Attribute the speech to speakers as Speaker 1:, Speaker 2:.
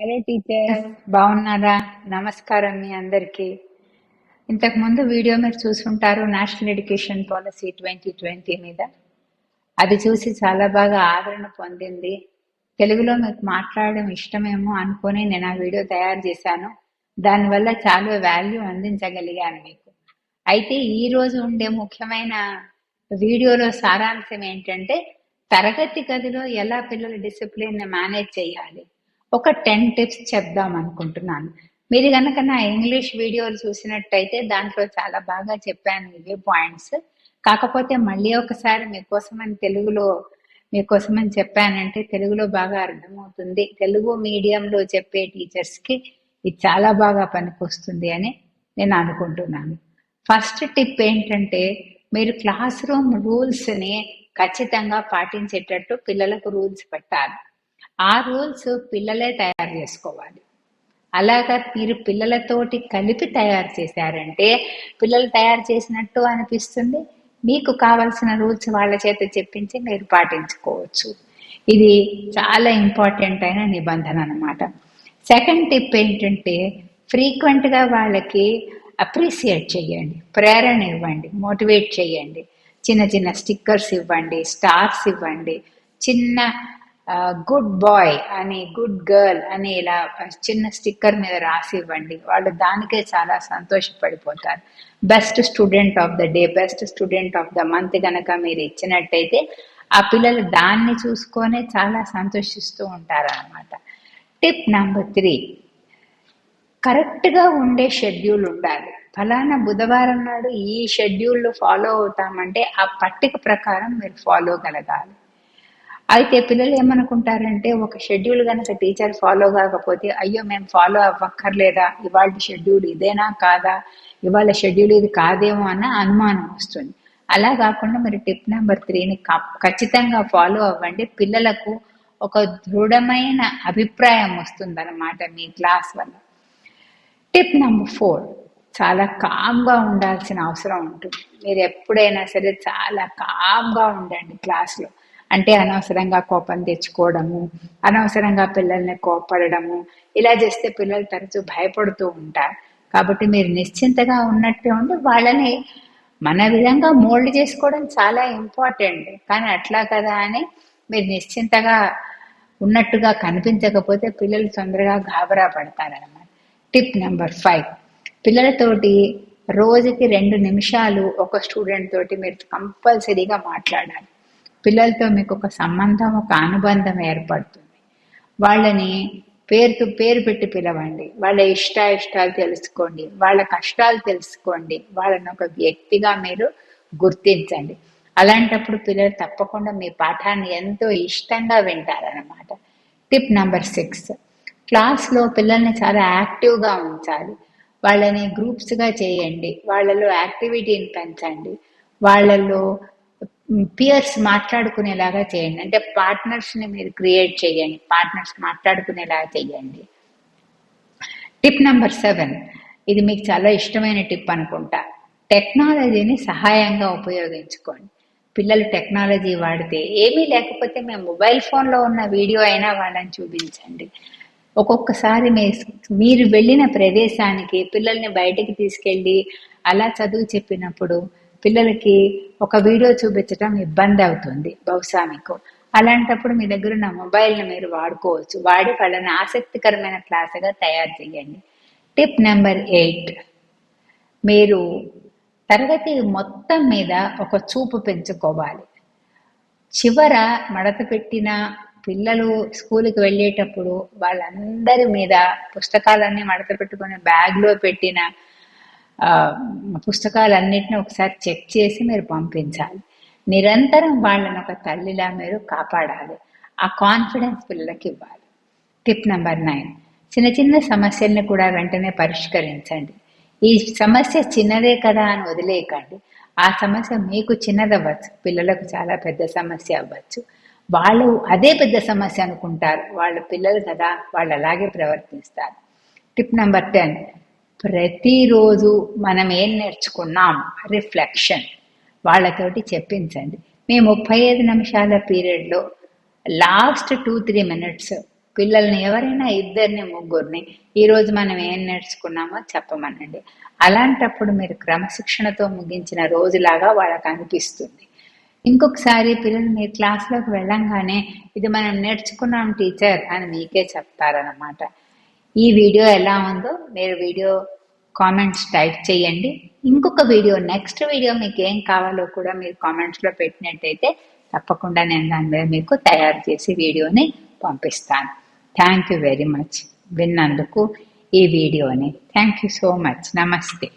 Speaker 1: Hello teacher. బాగున్నారా? నమస్కారం మీ అందరికీ. ఇంతకు ముందు వీడియో మీరు చూసుంటారు national education policy twenty twenty మీద. అది చూసి చాలా బాగా ఆదరణ పొందింది. తెలుగులో మీకు మాట్లాడడం ఇష్టమేమో అనుకొని నేను ఆ వీడియో తయారు చేశాను. దానివల్ల చాలా వాల్యూ అందించగలిగాను మీకు. అయితే ఈ రోజు ఉండే ముఖ్యమైన వీడియోలో సారాంశం ఏంటంటే తరగతి గదిలో ఎలా పిల్లల డిసిప్లిన్ మేనేజ్ చేయాలి? ఒక టెన్ టిప్స్ చెప్దాం అనుకుంటున్నాను. మీరు కనుక నా ఇంగ్లీష్ వీడియోలు చూసినట్టయితే దాంట్లో చాలా బాగా చెప్పాను ఇవే పాయింట్స్. కాకపోతే మళ్ళీ ఒకసారి మీకోసమని తెలుగులో మీకోసమని చెప్పానంటే తెలుగులో బాగా అర్థమవుతుంది. తెలుగు మీడియంలో చెప్పే టీచర్స్కి ఇది చాలా బాగా పనికొస్తుంది అని నేను అనుకుంటున్నాను. ఫస్ట్ టిప్ ఏంటంటే మీరు క్లాస్ రూమ్ రూల్స్ని ఖచ్చితంగా పాటించేటట్టు పిల్లలకు రూల్స్ పెట్టాలి. ఆ రూల్స్ పిల్లలే తయారు చేసుకోవాలి. అలాగా మీరు పిల్లలతోటి కలిపి తయారు చేశారంటే పిల్లలు తయారు చేసినట్టు అనిపిస్తుంది. మీకు కావలసిన రూల్స్ వాళ్ళ చేత చెప్పించి మీరు పాటించుకోవచ్చు. ఇది చాలా ఇంపార్టెంట్ అయిన నిబంధన అనమాట సెకండ్ టిప్ ఏంటంటే ఫ్రీక్వెంట్గా వాళ్ళకి అప్రిసియేట్ చేయండి. ప్రేరణ ఇవ్వండి. మోటివేట్ చేయండి. చిన్న చిన్న స్టిక్కర్స్ ఇవ్వండి. స్టార్స్ ఇవ్వండి. చిన్న గుడ్ బాయ్ అని గుడ్ గర్ల్ అని ఇలా చిన్న స్టిక్కర్ మీద రాసి ఇవ్వండి. వాళ్ళు దానికే చాలా సంతోషపడిపోతారు. Best student of the day best student of the month కనుక మీరు ఇచ్చినట్టయితే ఆ పిల్లలు దాన్ని చూసుకొనే చాలా సంతోషిస్తూ ఉంటారన్నమాట. టిప్ నెంబర్ త్రీ కరెక్ట్గా ఉండే షెడ్యూల్ ఉండాలి. ఫలానా బుధవారం నాడు ఈ షెడ్యూల్ ఫాలో అవుతామంటే ఆ పట్టిక ప్రకారం మీరు ఫాలో కలగాలి అయితే పిల్లలు ఏమనుకుంటారంటే ఒక షెడ్యూల్ కనుక టీచర్ ఫాలో కాకపోతే అయ్యో మేము ఫాలో అవ్వక్కర్లేదా? ఇవాళ షెడ్యూల్ ఇదేనా కాదా? ఇవాళ షెడ్యూల్ ఇది కాదేమో అన్న అనుమానం వస్తుంది. అలా కాకుండా మీరు టిప్ నెంబర్ త్రీని ఖచ్చితంగా ఫాలో అవ్వండి. పిల్లలకు ఒక దృఢమైన అభిప్రాయం వస్తుందన్నమాట మీ క్లాస్ వల్ల. టిప్ నెంబర్ ఫోర్ చాలా కామ్గా ఉండాల్సిన అవసరం ఉంటుంది. మీరు ఎప్పుడైనా సరే చాలా కామ్గా ఉండండి క్లాస్లో. అంటే అనవసరంగా కోపం తెచ్చుకోవడము అనవసరంగా పిల్లల్ని కోపడము ఇలా చేస్తే పిల్లలు తరచూ భయపడుతూ ఉంటారు. కాబట్టి మీరు నిశ్చింతగా ఉన్నట్టే ఉండి వాళ్ళని మన విధంగా మోల్డ్ చేసుకోవడం చాలా ఇంపార్టెంట్. కానీ అట్లా కదా అని మీరు నిశ్చింతగా ఉన్నట్టుగా కనిపించకపోతే పిల్లలు తొందరగా గాబరా పడతారనమాట టిప్ నెంబర్ ఫైవ్. పిల్లలతోటి రోజుకి రెండు నిమిషాలు ఒక స్టూడెంట్ తోటి మీరు కంపల్సరీగా మాట్లాడాలి. పిల్లలతో మీకు ఒక సంబంధం ఒక అనుబంధం ఏర్పడుతుంది. వాళ్ళని పేరుతో పేరు పెట్టి పిలవండి. వాళ్ళ ఇష్ట ఇష్టాలు తెలుసుకోండి. వాళ్ళ కష్టాలు తెలుసుకోండి. వాళ్ళని ఒక వ్యక్తిగా మీరు గుర్తించండి. అలాంటప్పుడు పిల్లలు తప్పకుండా మీ పాఠాన్ని ఎంతో ఇష్టంగా వింటారనమాట టిప్ నెంబర్ సిక్స్. క్లాస్లో పిల్లల్ని చాలా యాక్టివ్గా ఉంచాలి. వాళ్ళని గ్రూప్స్గా చేయండి. వాళ్ళలో యాక్టివిటీని పెంచండి. వాళ్ళలో పియర్స్ మాట్లాడుకునేలాగా చేయండి. అంటే పార్ట్నర్స్ని మీరు క్రియేట్ చేయండి. పార్ట్నర్స్ మాట్లాడుకునేలాగా చేయండి. టిప్ నెంబర్ సెవెన్ ఇది మీకు చాలా ఇష్టమైన టిప్ అనుకుంటా. టెక్నాలజీని సహాయంగా ఉపయోగించుకోండి. పిల్లలు టెక్నాలజీ వాడితే ఏమీ లేకపోతే మేము మొబైల్ ఫోన్లో ఉన్న వీడియో అయినా వాళ్ళని చూపించండి. ఒక్కొక్కసారి మీరు వెళ్ళిన ప్రదేశానికి పిల్లల్ని బయటికి తీసుకెళ్ళి అలా చదువు చెప్పినప్పుడు పిల్లలకి ఒక వీడియో చూపించడం ఇబ్బంది అవుతుంది బహుశా మీకు. అలాంటప్పుడు మీ దగ్గర ఉన్న మొబైల్ని మీరు వాడుకోవచ్చు. వాడి వాళ్ళని ఆసక్తికరమైన క్లాసుగా తయారు చేయండి. Tip number eight. మీరు తరగతి మొత్తం మీద ఒక చూపు పెంచుకోవాలి. చివర మడత పెట్టిన పిల్లలు స్కూల్కి వెళ్ళేటప్పుడు వాళ్ళందరి మీద పుస్తకాలన్నీ మడత పెట్టుకుని బ్యాగ్లో పెట్టిన పుస్తకాలన్నిటిని ఒకసారి చెక్ చేసి మీరు పంపించాలి. నిరంతరం వాళ్ళని ఒక తల్లిలా మీరు కాపాడాలి. ఆ కాన్ఫిడెన్స్ పిల్లలకి ఇవ్వాలి. Tip number nine. చిన్న చిన్న సమస్యల్ని కూడా వెంటనే పరిష్కరించండి. ఈ సమస్య చిన్నదే కదా అని వదిలేయకండి. ఆ సమస్య మీకు చిన్నదవ్వచ్చు. పిల్లలకు చాలా పెద్ద సమస్య అవ్వచ్చు. వాళ్ళు అదే పెద్ద సమస్య అనుకుంటారు. వాళ్ళ పిల్లలు కదా వాళ్ళు అలాగే ప్రవర్తిస్తారు. Tip number ten. ప్రతిరోజు మనం ఏం నేర్చుకున్నాం? రిఫ్లెక్షన్. వాళ్ళతోటి చెప్పించండి. మీ ముప్పై ఐదు నిమిషాల పీరియడ్లో లాస్ట్ టూ త్రీ మినిట్స్ పిల్లల్ని ఎవరైనా ఇద్దరిని ముగ్గురిని ఈరోజు మనం ఏం నేర్చుకున్నామో చెప్పమనండి. అలాంటప్పుడు మీరు క్రమశిక్షణతో ముగించిన రోజులాగా వాళ్ళకు అనిపిస్తుంది. ఇంకొకసారి పిల్లలు మీరు క్లాస్లోకి వెళ్ళంగానే ఇది మనం నేర్చుకున్నాం టీచర్ అని మీకే చెప్తారనమాట ఈ వీడియో ఎలా ఉందో మీరు వీడియో కామెంట్స్ టైప్ చేయండి. ఇంకొక వీడియో నెక్స్ట్ వీడియో మీకు ఏం కావాలో కూడా మీరు కామెంట్స్లో పెట్టినట్టయితే తప్పకుండా నేను దాని మీద మీకు తయారు చేసి వీడియోని పంపిస్తాను. థ్యాంక్ యూ వెరీ మచ్ విన్నందుకు ఈ వీడియోని. థ్యాంక్ యూ సో మచ్ నమస్తే